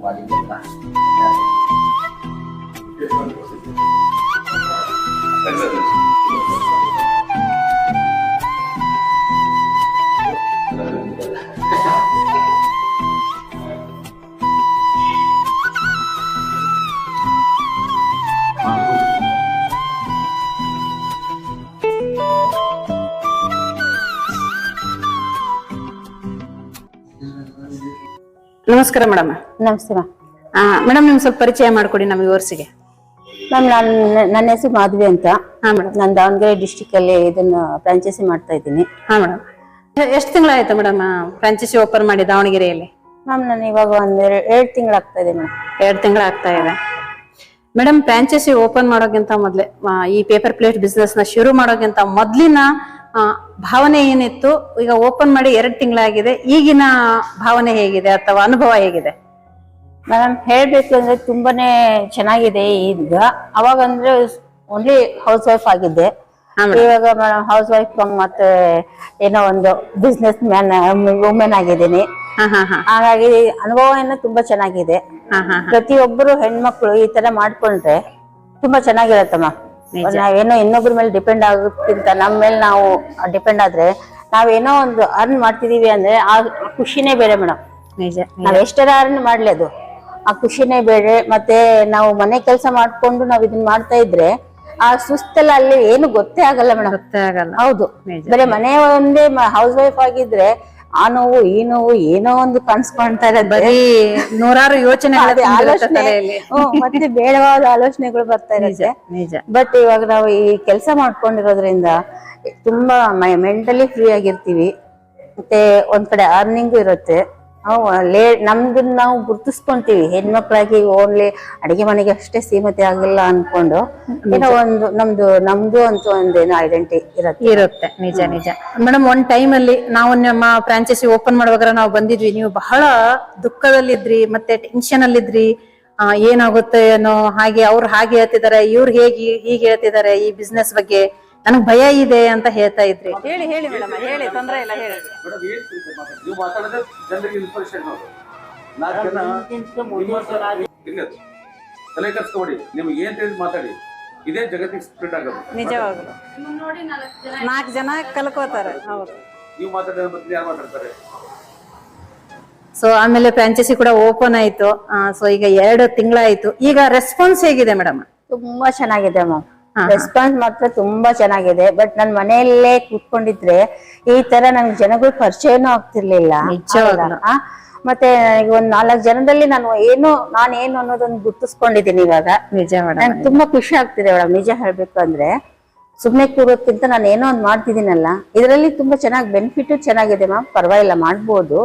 Qua 慢 ನಮಸ್ಕಾರ madam. ನಮಸ್ತೆ ma'am. Madam ನಿಮ್ ಸ್ವಲ್ಪ ಪರಿಚಯ ಮಾಡ್ಕೊಡಿ ನಮ್ಮ ವ್ಯೂವರ್ಸಿಗೆ ಮ್ಯಾಮ್ ನಾನು ನನ್ನ ಹೆಸರು ಮಾಧವಿ ಅಂತ. ಹಾ ಮೇಡಮ್. ನಾನು ದಾವಣಗೆರೆ ಡಿಸ್ಟಿಕ್ ಅಲ್ಲಿ ಇದನ್ನ ಫ್ರಾಂಚೈಸಿ ಮಾಡ್ತಾ ಇದ್ದೀನಿ. ಹಾ ಮೇಡಮ್. ಎಷ್ಟು ತಿಂಗಳಾಯ್ತು ಮೇಡಮ್ ಫ್ರಾಂಚೈಸಿ ಓಪನ್ ಮಾಡಿ ದಾವಣಗೆರೆಯಲ್ಲಿ? ಮ್ಯಾಮ್ ನಾನು ಇವಾಗ ಒಂದ್ ಎರಡು ತಿಂಗಳಾಗ್ತಾ ಇದೆ ಮೇಡಮ್ ಎರಡು ತಿಂಗಳಾಗ್ತಾ ಇದೆ. ಮೇಡಮ್ ಫ್ರಾಂಚೈಸಿ ಓಪನ್ ಮಾಡೋಕ್ಕಿಂತ ಮೊದಲೇ ಆ, ಈ ಪೇಪರ್ ಪ್ಲೇಟ್ ಬಿಸ್ನೆಸ್ನ ಶುರು ಮಾಡೋಕ್ಕಿಂತ ಮೊದ್ಲಿನ ಆ, ಭಾವನೆ ಏನಿತ್ತು? ಈಗ ಓಪನ್ ಮಾಡಿ ಎರಡು ತಿಂಗಳಾಗಿದೆ. ಈಗಿನ ಭಾವನೆ ಹೇಗಿದೆ ಅಥವಾ ಅನುಭವ ಹೇಗಿದೆ? ಮೇಡಮ್ ಹೇಳ್ಬೇಕು ಅಂದ್ರೆ ತುಂಬಾನೇ ಚೆನ್ನಾಗಿದೆ ಈಗ. ಅವಾಗ ಅಂದ್ರೆ ಓನ್ಲಿ ಹೌಸ್ ವೈಫ್ ಆಗಿದ್ದೆ ಇವಾಗ ಮೇಡಮ್ ಹೌಸ್ ವೈಫ್ ಮತ್ತೆ ಏನೋ ಒಂದು ಬಿಸ್ನೆಸ್ ಮ್ಯಾನ್ ವುಮೆನ್ ಆಗಿದ್ದೀನಿ. ಹಾಗಾಗಿ ಅನುಭವ ಏನ ತುಂಬಾ ಚೆನ್ನಾಗಿದೆ. ಪ್ರತಿಯೊಬ್ಬರು ಹೆಣ್ಮಕ್ಳು ಈ ತರ ಮಾಡ್ಕೊಂಡ್ರೆ ತುಂಬಾ ಚೆನ್ನಾಗಿರತ್ತಮ್ಮ. ನಾವೇನೋ ಇನ್ನೊಬ್ರ ಮೇಲೆ ಡಿಪೆಂಡ್ ಆಗೋಕ್ಕಿಂತ ನಮ್ಮ ಮೇಲೆ ನಾವು ಡಿಪೆಂಡ್ ಆದ್ರೆ ನಾವೇನೋ ಒಂದು ಅರ್ನ್ ಮಾಡ್ತಿದೀವಿ ಅಂದ್ರೆ ಆ ಖುಷಿನೇ ಬೇರೆ ಮೇಡಮ್. ನಿಜ ನಾವ್ ಎಷ್ಟರ ಅರ್ನ್ ಮಾಡ್ಲಿ ಅದು? ಆ ಖುಷಿನೇ ಬೇರೆ ಮತ್ತೆ ನಾವು ಮನೆ ಕೆಲಸ ಮಾಡ್ಕೊಂಡು ನಾವ್ ಇದನ್ನ ಮಾಡ್ತಾ ಇದ್ರೆ ಆ ಸುಸ್ತಲ್ಲ ಅಲ್ಲಿ ಏನು ಗೊತ್ತೇ ಆಗಲ್ಲ ಮೇಡಮ್. ಗೊತ್ತೇ ಆಗಲ್ಲ. ಹೌದು. ಬರೀ ಮನೆ ಒಂದೇ ಹೌಸ್ ವೈಫ್ ಆಗಿದ್ರೆ ಆ ನೋವು ಈ ನೋವು ಏನೋ ಒಂದು ಕಾಣಿಸ್ಕೊಂತಾ ಇರೋದು. ಬರೀ ನೂರಾರು ಯೋಚನೆ ಮತ್ತೆ ಬೇಡವಾದ ಆಲೋಚನೆಗಳು ಬರ್ತಾ ಇರುತ್ತೆ. ನಿಜ. ಬಟ್ ಇವಾಗ ನಾವು ಈ ಕೆಲಸ ಮಾಡ್ಕೊಂಡಿರೋದ್ರಿಂದ ತುಂಬಾ ಮೆಂಟಲಿ ಫ್ರೀ ಆಗಿರ್ತೀವಿ. ಮತ್ತೆ ಒಂದ್ ಕಡೆ ಅರ್ನಿಂಗು ಇರುತ್ತೆ. ಲೇ ನಮ್ದನ್ನ ನಾವು ಗುರ್ತಿಸ್ಕೊಂತೀವಿ. ಹೆಣ್ಮಕ್ಳಾಗಿ ಓನ್ಲಿ ಅಡಿಗೆ ಮನೆಗೆ ಅಷ್ಟೇ ಸೀಮಿತ ಆಗಿಲ್ಲ ಅನ್ಕೊಂಡು ಏನೋ ಒಂದು ನಮ್ದು ನಮ್ದು ಅಂತ ಒಂದೇನೋ ಐಡೆಂಟಿ ಇರತ್ತೆ. ಇರುತ್ತೆ. ನಿಜ ನಿಜ. ಮೇಡಮ್ ಒಂದ್ ಟೈಮ್ ಅಲ್ಲಿ ನಾವು ನಮ್ಮ ಫ್ರಾಂಚೈಸಿ ಓಪನ್ ಮಾಡುವಾಗ ನಾವು ಬಂದಿದ್ವಿ. ನೀವು ಬಹಳ ದುಃಖದಲ್ಲಿದ್ರಿ ಮತ್ತೆ ಟೆನ್ಷನ್ ಅಲ್ಲಿದ್ರಿ. ಏನಾಗುತ್ತೆ ಏನೋ ಹಾಗೆ ಅವ್ರು ಹಾಗೆ ಹೇಳ್ತಿದಾರೆ ಇವ್ರು ಹೇಗೆ ಹೀಗೆ ಹೇಳ್ತಿದಾರೆ ಈ ಬಿಸ್ನೆಸ್ ಬಗ್ಗೆ. ನನಗ್ ಭಯ ಇದೆ ಅಂತ ಹೇಳ್ತಾ ಇದ್ರಿ. ಹೇಳಿ ಹೇಳಿ ಮೇಡಮ್ ಹೇಳಿ ತೊಂದ್ರೆ ಇಲ್ಲ ಹೇಳಿ. ಮೇಡಮ್ ಮಾತಾಡಿ? ನೀವು ಮಾತಾಡಿದ್ರೆ ಜನರಿಗೆ ನೋಡು ನಾಲ್ಕು ಜನ ಇಲ್ಲ ತಲೆ ಕರ್ಸ್ಕೊಬೇಡಿ ನಿಮ್ಗೆ ಏನ್ ತಿಳಿದು ಮಾತಾಡಿ? ಇದೇ ಜಗತ್ತಿಗೆ ಸ್ಪ್ರೆಡ್ ಆಗೋದು. ನಿಜವಾಗ್ಲು. ನಾಲ್ಕು ಜನ ಕಲ್ಕೋತಾರೆ ಹೌದು. ನೀವು ಮಾತಾಡಿದ್ರೆ ಮತ್ತೆ ಯಾರು ಮಾತಾಡ್ತಾರೆ? ಸೊ ಆಮೇಲೆ ಫ್ರಾಂಚೈಸಿ ಕೂಡ ಓಪನ್ ಆಯ್ತು. ಸೊ ಈಗ ಎರಡು ತಿಂಗಳಾಯ್ತು. ಈಗ ರೆಸ್ಪಾನ್ಸ್ ಹೇಗಿದೆ ಮೇಡಮ್? ತುಂಬಾ ಚೆನ್ನಾಗಿದೆ ಮ್ಯಾಮ್. ರೆಸ್ಪಾನ್ಸ್ ಮಾತ್ರ ತುಂಬಾ ಚೆನ್ನಾಗಿದೆ ಬಟ್ ನನ್ ಮನೆಯಲ್ಲೇ ಕೂತ್ಕೊಂಡಿದ್ರೆ ಈ ತರ ನನ್ಗೆ ಜನಗಳು ಪರಿಚಯನೂ ಆಗ್ತಿರ್ಲಿಲ್ಲ. ಮತ್ತೆ ನನಗೆ ಒಂದ್ ನಾಲ್ಕು ಜನದಲ್ಲಿ ನಾನು ಏನು ನಾನು ಏನು ಅನ್ನೋದನ್ನ ಗುರ್ತಿಸ್ಕೊಂಡಿದ್ದೀನಿ ಇವಾಗ. ನಿಜ. ತುಂಬಾ ಖುಷಿ ಆಗ್ತಿದೆ ಮೇಡಮ್ ನಿಜ ಹೇಳ್ಬೇಕು ಅಂದ್ರೆ. ಸುಮ್ನೆ ಕೂರೋದ್ಕಿಂತ ನಾನು ಏನೋ ಒಂದ್ ಮಾಡ್ತಿದ್ದೀನಲ್ಲ ಇದರಲ್ಲಿ ತುಂಬಾ ಚೆನ್ನಾಗಿ ಬೆನಿಫಿಟ್ ಚೆನ್ನಾಗಿದೆ ಮ್ಯಾಮ್ ಪರವಾಗಿಲ್ಲ ಮಾಡ್ಬೋದು.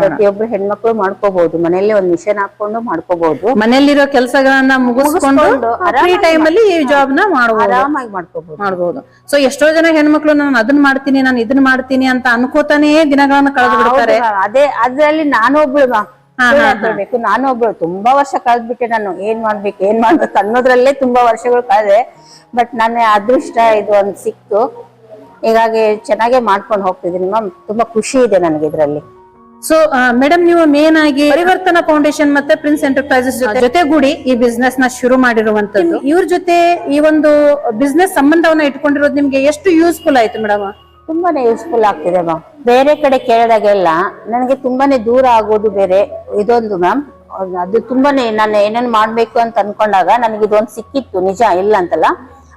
ಪ್ರತಿಯೊಬ್ರು ಹೆಣ್ಮಕ್ಳು ಮಾಡ್ಕೋಬಹುದು ಮನೆಯಲ್ಲಿ ಒಂದ್ ಮಿಷನ್ ಹಾಕೊಂಡು ಮಾಡ್ಕೋಬಹುದು ಮನೆಯಲ್ಲಿರೋ ಕೆಲಸಗಳನ್ನ ಮುಗಿಸ್ಕೊಂಡು ಟೈಮಲ್ಲಿ ಫ್ರೀ ಟೈಮ್ ಅಲ್ಲಿ ಈ ಜಾಬ್ನ ಮಾಡಬಹುದು ಆರಾಮಾಗಿ ಮಾಡ್ಕೋಬಹುದು ಮಾಡಬಹುದು ಸೊ ಎಷ್ಟೋ ಜನ ಹೆಣ್ಮಕ್ಳು ನಾನು ಅದನ್ನ ಮಾಡ್ತೀನಿ ನಾನು ಇದನ್ನ ಮಾಡ್ತೀನಿ ಅಂತ ಅನ್ಕೋತಾನೆ ದಿನಗಳನ್ನ ಕಳೆದು ಬಿಡ್ತಾರೆ. ಅದೇ ಅದ್ರಲ್ಲಿ ನಾನು ಒಬ್ಳು ಬೇಕು. ನಾನು ಒಬ್ಳು ತುಂಬಾ ವರ್ಷ ಕಳೆದ್ಬಿಟ್ಟೆ ನಾನು. ಏನ್ ಮಾಡ್ಬೇಕು ಏನ್ ಮಾಡ್ಬೇಕು ಅನ್ನೋದ್ರಲ್ಲೇ ತುಂಬಾ ವರ್ಷಗಳು ಕಳೆದೆ. ಬಟ್ ನನ್ನ ಅದೃಷ್ಟ ಇದು ಒಂದ್ ಸಿಕ್ತು. ಹೀಗಾಗಿ ಚೆನ್ನಾಗೆ ಮಾಡ್ಕೊಂಡು ಹೋಗ್ತಿದ್ದೀನಿ ಮ್ಯಾಮ್ ತುಂಬಾ ಖುಷಿ ಇದೆ ನನಗೆ ಇದ್ರಲ್ಲಿ. ಸೊ ಮೇಡಮ್ ನೀವು ಮೇನ್ ಆಗಿ ಪರಿವರ್ತನಾ ಫೌಂಡೇಶನ್ ಮತ್ತೆ ಪ್ರಿನ್ಸ್ ಎಂಟರ್ಪ್ರೈಸಸ್ ಜೊತೆ ಜೊತೆಗೂಡಿ ಈ ಬಿಸ್ನೆಸ್ನ ಶುರು ಮಾಡಿರುವಂತದ್ದು ಇವ್ರ ಜೊತೆ ಈ ಒಂದು ಬಿಸ್ನೆಸ್ ಸಂಬಂಧವನ್ನ ಇಟ್ಕೊಂಡಿರೋದು ನಿಮ್ಗೆ ಎಷ್ಟು ಯೂಸ್ಫುಲ್ ಆಯ್ತು ಮೇಡಮ್ ತುಂಬಾನೇ ಯೂಸ್ಫುಲ್ ಆಗ್ತಿದೆ ಮ್ಯಾಮ್ ಬೇರೆ ಕಡೆ ಕೇಳಿದಾಗೆಲ್ಲ ನನಗೆ ತುಂಬಾನೇ ದೂರ ಆಗೋದು ಬೇರೆ. ಇದೊಂದು ಮ್ಯಾಮ್ ಅದು ತುಂಬಾನೇ ನಾನು ಏನೇನ್ ಮಾಡ್ಬೇಕು ಅಂತ ಅನ್ಕೊಂಡಾಗ ನನಗೆ ಇದೊಂದು ಸಿಕ್ಕಿತ್ತು ನಿಜ ಇಲ್ಲ ಅಂತಲ್ಲ.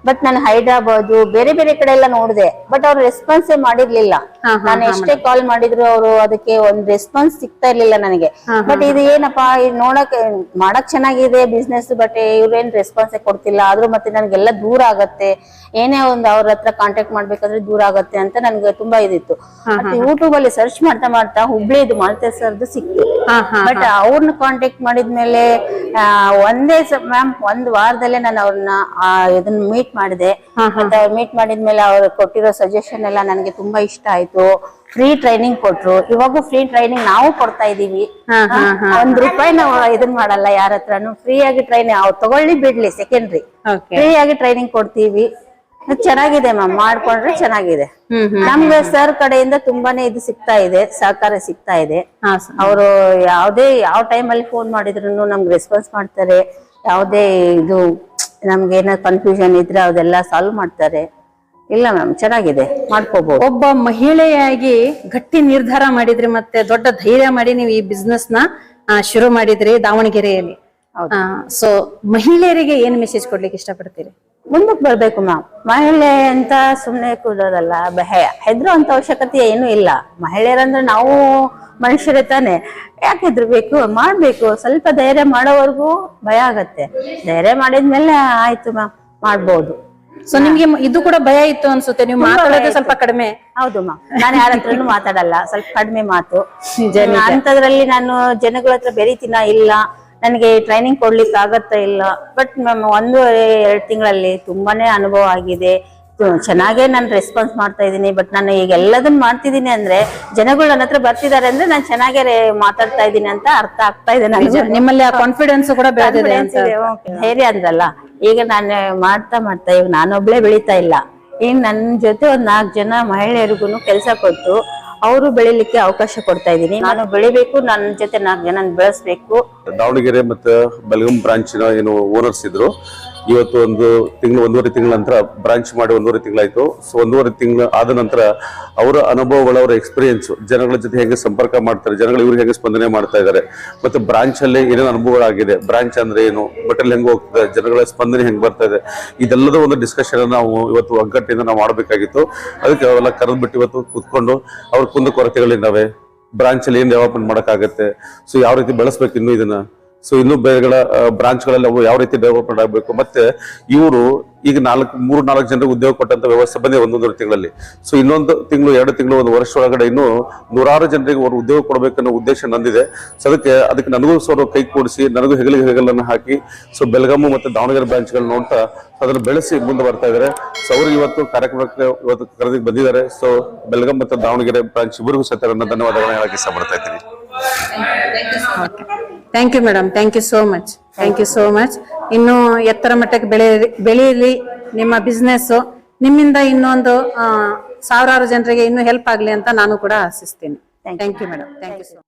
ಬಟ್ ನಾನು ಹೈದ್ರಾಬಾದ್ ಬೇರೆ ಬೇರೆ ಕಡೆ ಎಲ್ಲ ನೋಡಿದೆ. ಬಟ್ ಅವ್ರು ರೆಸ್ಪಾನ್ಸೇ ಮಾಡಿರ್ಲಿಲ್ಲ. ನಾನು ಎಷ್ಟೇ ಕಾಲ್ ಮಾಡಿದ್ರು ಅವರು ಅದಕ್ಕೆ ಒಂದ್ ರೆಸ್ಪಾನ್ಸ್ ಸಿಗ್ತಾ ಇರ್ಲಿಲ್ಲ ನನಗೆ. ಬಟ್ ಇದು ಏನಪ್ಪಾ ಇದು ನೋಡಕ್ ಮಾಡಕ್ ಚೆನ್ನಾಗಿದೆ ಬಿಸ್ನೆಸ್ ಬಟ್ ಇವ್ರೇನ್ ರೆಸ್ಪಾನ್ಸೇ ಕೊಡ್ತಿಲ್ಲ. ಆದ್ರೂ ಮತ್ತೆ ನನ್ಗೆಲ್ಲ ದೂರ ಆಗತ್ತೆ. ಏನೇ ಒಂದು ಅವ್ರ ಹತ್ರ ಕಾಂಟ್ಯಾಕ್ಟ್ ಮಾಡ್ಬೇಕಂದ್ರೆ ದೂರ ಆಗತ್ತೆ ಅಂತ ನನ್ಗೆ ತುಂಬಾ ಇದಿತ್ತು. ಮತ್ತೆ ಯೂಟ್ಯೂಬ್ ಅಲ್ಲಿ ಸರ್ಚ್ ಮಾಡ್ತಾ ಮಾಡ್ತಾ ಹುಬ್ಳಿದು ಸರ್ದು ಸಿಕ್ತು. ಬಟ್ ಅವ್ರನ್ನ ಕಾಂಟ್ಯಾಕ್ಟ್ ಮಾಡಿದ್ಮೇಲೆ ಒಂದೇ ಮ್ಯಾಮ್ ಒಂದ್ ವಾರದಲ್ಲೇ ನಾನು ಅವ್ರನ್ನ ಇದನ್ನ ಮೀಟ್ ಮಾಡಿದೆ. ಮತ್ತೆ ಮೀಟ್ ಮಾಡಿದ್ಮೇಲೆ ಅವ್ರು ಕೊಟ್ಟಿರೋ ಸಜೆಷನ್ ಎಲ್ಲ ನನಗೆ ತುಂಬಾ ಇಷ್ಟ ಆಯ್ತು. ಫ್ರೀ ಟ್ರೈನಿಂಗ್ ಕೊಟ್ರು. ಇವಾಗೂ ಫ್ರೀ ಟ್ರೈನಿಂಗ್ ನಾವು ಕೊಡ್ತಾ ಇದೀವಿ. ಒಂದ್ ರೂಪಾಯಿ ನಾವು ಇದನ್ ಮಾಡಲ್ಲ ಯಾರ ಹತ್ರನು. ಫ್ರೀ ಆಗಿ ಟ್ರೈನಿಂಗ್ ಅವ್ರು ತಗೊಳ್ಳಿ ಬಿಡ್ಲಿ ಸೆಕೆಂಡ್ರಿ ಫ್ರೀ ಆಗಿ ಟ್ರೈನಿಂಗ್ ಕೊಡ್ತೀವಿ. ಚೆನ್ನಾಗಿದೆ ಮ್ಯಾಮ್ ಮಾಡ್ಕೊಂಡ್ರೆ ಚೆನ್ನಾಗಿದೆ. ನಮ್ಗೆ ಸರ್ ಕಡೆಯಿಂದ ತುಂಬಾನೇ ಇದು ಸಿಗ್ತಾ ಇದೆ ಸಹಕಾರ ಸಿಗ್ತಾ ಇದೆ. ಅವರು ಯಾವ್ದೇ ಯಾವ ಟೈಮ್ ಅಲ್ಲಿ ಫೋನ್ ಮಾಡಿದ್ರು ನಮ್ಗೆ ರೆಸ್ಪಾನ್ಸ್ ಮಾಡ್ತಾರೆ. ಯಾವ್ದೇ ಇದು ನಮ್ಗೆ ಏನೋ ಕನ್ಫ್ಯೂಷನ್ ಇದ್ರೆ ಅದೆಲ್ಲ ಸಾಲ್ವ್ ಮಾಡ್ತಾರೆ. ಇಲ್ಲ ಮ್ಯಾಮ್ ಚೆನ್ನಾಗಿದೆ. ಮಾಡ್ಕೋಬಹುದು ಒಬ್ಬ ಮಹಿಳೆಯಾಗಿ ಗಟ್ಟಿ ನಿರ್ಧಾರ ಮಾಡಿದ್ರಿ ಮತ್ತೆ ದೊಡ್ಡ ಧೈರ್ಯ ಮಾಡಿ ನೀವು ಈ ಬಿಸ್ನೆಸ್ನ ಶುರು ಮಾಡಿದ್ರಿ ದಾವಣಗೆರೆಯಲ್ಲಿ. ಸೊ ಮಹಿಳೆಯರಿಗೆ ಏನ್ ಮೆಸೇಜ್ ಕೊಡ್ಲಿಕ್ಕೆ ಇಷ್ಟಪಡ್ತೀರಿ? ಮುಂದಕ್ಕೆ ಬರ್ಬೇಕು ಮ್ಯಾಮ್. ಮಹಿಳೆ ಅಂತ ಸುಮ್ನೆ ಕೂಡೋದಲ್ಲ ಭಯ ಹೆದ್ರು ಅಂತ ಅವಶ್ಯಕತೆ ಏನೂ ಇಲ್ಲ. ಮಹಿಳೆಯರಂದ್ರೆ ನಾವು ಮನುಷ್ಯರೇ ತಾನೆ. ಯಾಕೆ ಹೆದ್ರಬೇಕು? ಮಾಡ್ಬೇಕು. ಸ್ವಲ್ಪ ಧೈರ್ಯ ಮಾಡೋವರೆಗೂ ಭಯ ಆಗತ್ತೆ. ಧೈರ್ಯ ಮಾಡಿದ್ಮೇಲೆ ಆಯ್ತು ಮ್ಯಾಮ್. ಮಾಡ್ಬೋದು. ಸೊ ನಿಮ್ಗೆ ಇದು ಕೂಡ ಭಯ ಇತ್ತು ಅನ್ಸುತ್ತೆ. ನೀವು ಮಾತಾಡೋದು ಸ್ವಲ್ಪ ಕಡಿಮೆ. ಹೌದು ಮ್ಯಾಮ್. ನಾನು ಯಾರ ಹತ್ರನು ಮಾತಾಡಲ್ಲ. ಸ್ವಲ್ಪ ಕಡಿಮೆ ಮಾತು. ಅಂತದ್ರಲ್ಲಿ ನಾನು ಜನಗಳ ಹತ್ರ ಬೆರಿತೀನ? ಇಲ್ಲ. ನನಗೆ ಟ್ರೈನಿಂಗ್ ಕೊಡ್ಲಿಕ್ಕೆ ಆಗತ್ತಾ ಇಲ್ಲ. ಬಟ್ ಮ್ಯಾಮ್ ಒಂದೂವರೆ ಎರಡು ತಿಂಗಳಲ್ಲಿ ತುಂಬಾನೇ ಅನುಭವ ಆಗಿದೆ. ಚೆನ್ನಾಗೇ ನಾನು ರೆಸ್ಪಾನ್ಸ್ ಮಾಡ್ತಾ ಇದ್ದೀನಿ. ಬಟ್ ನಾನು ಈಗ ಎಲ್ಲದನ್ನ ಮಾಡ್ತಿದ್ದೀನಿ ಅಂದ್ರೆ ಜನಗಳು ನನ್ನ ಹತ್ರ ಬರ್ತಿದ್ದಾರೆ ಅಂದ್ರೆ ನಾನು ಚೆನ್ನಾಗೇ ಮಾತಾಡ್ತಾ ಇದ್ದೀನಿ ಅಂತ ಅರ್ಥ ಆಗ್ತಾ ಇದೆ ನನಗೆ. ನಿಮ್ಮಲ್ಲಿ ಆ ಕಾನ್ಫಿಡೆನ್ಸ್ ಕೂಡ ಧೈರ್ಯ ಅಂದ್ರಲ್ಲ. ಈಗ ನಾನು ಮಾಡ್ತಾ ಮಾಡ್ತಾ ಈಗ ನಾನೊಬ್ಳೆ ಬೆಳೀತಾ ಇಲ್ಲ. ಈಗ ನನ್ನ ಜೊತೆ ಒಂದ್ ನಾಲ್ಕು ಜನ ಮಹಿಳೆಯರಿಗೂ ಕೆಲಸ ಕೊಟ್ಟು ಅವರು ಬೆಳಿಲಿಕ್ಕೆ ಅವಕಾಶ ಕೊಡ್ತಾ ಇದ್ದೀನಿ. ನಾನು ಬೆಳಿಬೇಕು, ನನ್ನ ಜೊತೆ ನಾಲ್ಕು ಜನ ಬೆಳೆಸ್ಬೇಕು. ದಾವಣಗೆರೆ ಮತ್ತು ಬೆಳಗಾಂ ಬ್ರಾಂಚಿನ ಏನು ಓನರ್ಸ್ ಇದ್ರು. ಇವತ್ತು ಒಂದು ತಿಂಗಳು, ಒಂದೂವರೆ ತಿಂಗಳ ನಂತರ ಬ್ರಾಂಚ್ ಮಾಡಿ ಒಂದೂವರೆ ತಿಂಗಳಾಯ್ತು. ಸೊ ಒಂದೂವರೆ ತಿಂಗಳು ಆದ ನಂತರ ಅವರ ಅನುಭವಗಳು, ಅವರ ಎಕ್ಸ್ಪೀರಿಯನ್ಸ್ ಜನಗಳ ಜೊತೆ ಹೇಗೆ ಸಂಪರ್ಕ ಮಾಡ್ತಾರೆ, ಜನಗಳು ಇವ್ರಿಗೆ ಹೇಗೆ ಸ್ಪಂದನೆ ಮಾಡ್ತಾ ಇದ್ದಾರೆ. ಮತ್ತು ಬ್ರಾಂಚಲ್ಲಿ ಏನೇನು ಅನುಭವಗಳಾಗಿದೆ? ಬ್ರಾಂಚ್ ಅಂದರೆ ಏನು? ಬಟ್ಟಲ್ಲಿ ಹೆಂಗೆ ಹೋಗ್ತದೆ? ಜನಗಳ ಸ್ಪಂದನೆ ಹೆಂಗೆ ಬರ್ತಾ ಇದೆ? ಇದೆಲ್ಲದ ಒಂದು ಡಿಸ್ಕಷನ್ ನಾವು ಇವತ್ತು ಒಗ್ಗಟ್ಟಿಂದ ನಾವು ಮಾಡಬೇಕಾಗಿತ್ತು. ಅದಕ್ಕೆ ಅವೆಲ್ಲ ಕರೆದ್ಬಿಟ್ಟು ಇವತ್ತು ಕೂತ್ಕೊಂಡು ಅವ್ರ ಕುಂದು ಕೊರತೆಗಳಿದ್ದಾವೆ ಬ್ರಾಂಚಲ್ಲಿ ಏನ್ ಡೆವಲಪ್ಮೆಂಟ್ ಮಾಡೋಕ್ಕಾಗತ್ತೆ? ಸೊ ಯಾವ ರೀತಿ ಬೆಳೆಸ್ಬೇಕು ಇನ್ನೂ ಇದನ್ನ? ಸೊ ಇನ್ನು ಬೇರೆಗಳ ಬ್ರಾಂಚ್ಗಳಲ್ಲಿ ಅವು ಯಾವ ರೀತಿ ಡೆವಲಪ್ಮೆಂಟ್ ಆಗಬೇಕು? ಮತ್ತೆ ಇವರು ಈಗ ನಾಲ್ಕು ಮೂರು ನಾಲ್ಕು ಜನರಿಗೆ ಉದ್ಯೋಗ ಕೊಟ್ಟಂತ ವ್ಯವಸ್ಥೆ ಬಂದಿದೆ ಒಂದೊಂದು ತಿಂಗಳಲ್ಲಿ. ಸೊ ಇನ್ನೊಂದು ತಿಂಗಳು ಎರಡು ತಿಂಗಳು ಒಂದು ವರ್ಷ ಒಳಗಡೆ ಇನ್ನು ನೂರಾರು ಜನರಿಗೆ ಅವರು ಉದ್ಯೋಗ ಕೊಡಬೇಕನ್ನೋ ಉದ್ದೇಶ ನಂದಿದೆ. ಸೊ ಅದಕ್ಕೆ ಅದಕ್ಕೆ ನನಗೂ ಸ್ವಲ್ಪ ಕೈ ಕೂಡಿಸಿ ನನಗೂ ಹೆಗಲಿಗೆ ಹೆಗಲನ್ನು ಹಾಕಿ ಸೊ ಬೆಳಗಾಮು ಮತ್ತು ದಾವಣಗೆರೆ ಬ್ರಾಂಚ್ಗಳನ್ನ ನೋಡ್ತಾ ಅದನ್ನು ಬೆಳೆಸಿ ಮುಂದೆ ಬರ್ತಾ ಇದ್ದಾರೆ. ಸೊ ಅವರು ಇವತ್ತು ಕಾರ್ಯಕ್ರಮಕ್ಕೆ ಇವತ್ತು ಕರೆದಿಗೆ ಬಂದಿದ್ದಾರೆ. ಸೊ ಬೆಳಗಾಂ ಮತ್ತು ದಾವಣಗೆರೆ ಬ್ರಾಂಚ್ ಇಬ್ಬರಿಗೂ ನನ್ನ ಧನ್ಯವಾದಗಳನ್ನ ಹೇಳಕ್ಕೆ ಇಷ್ಟಪಡ್ತಾ ಇದ್ದೀನಿ. Thank you madam thank you so much thank you so much ಇನ್ನು ಎತ್ತರ ಮಟ್ಟಕ್ಕೆ ಬೆಳೆ ಬೆಳೆಯಲಿ ನಿಮ್ಮ ಬಿಸ್ನೆಸ್ ನಿಮ್ಮಿಂದ ಇನ್ನೊಂದು ಸಾವಿರಾರು ಜನರಿಗೆ ಇನ್ನೂ ಹೆಲ್ಪ್ ಆಗಲಿ ಅಂತ ನಾನು ಕೂಡ ಆಶಿಸ್ತೀನಿ. Thank you madam thank you so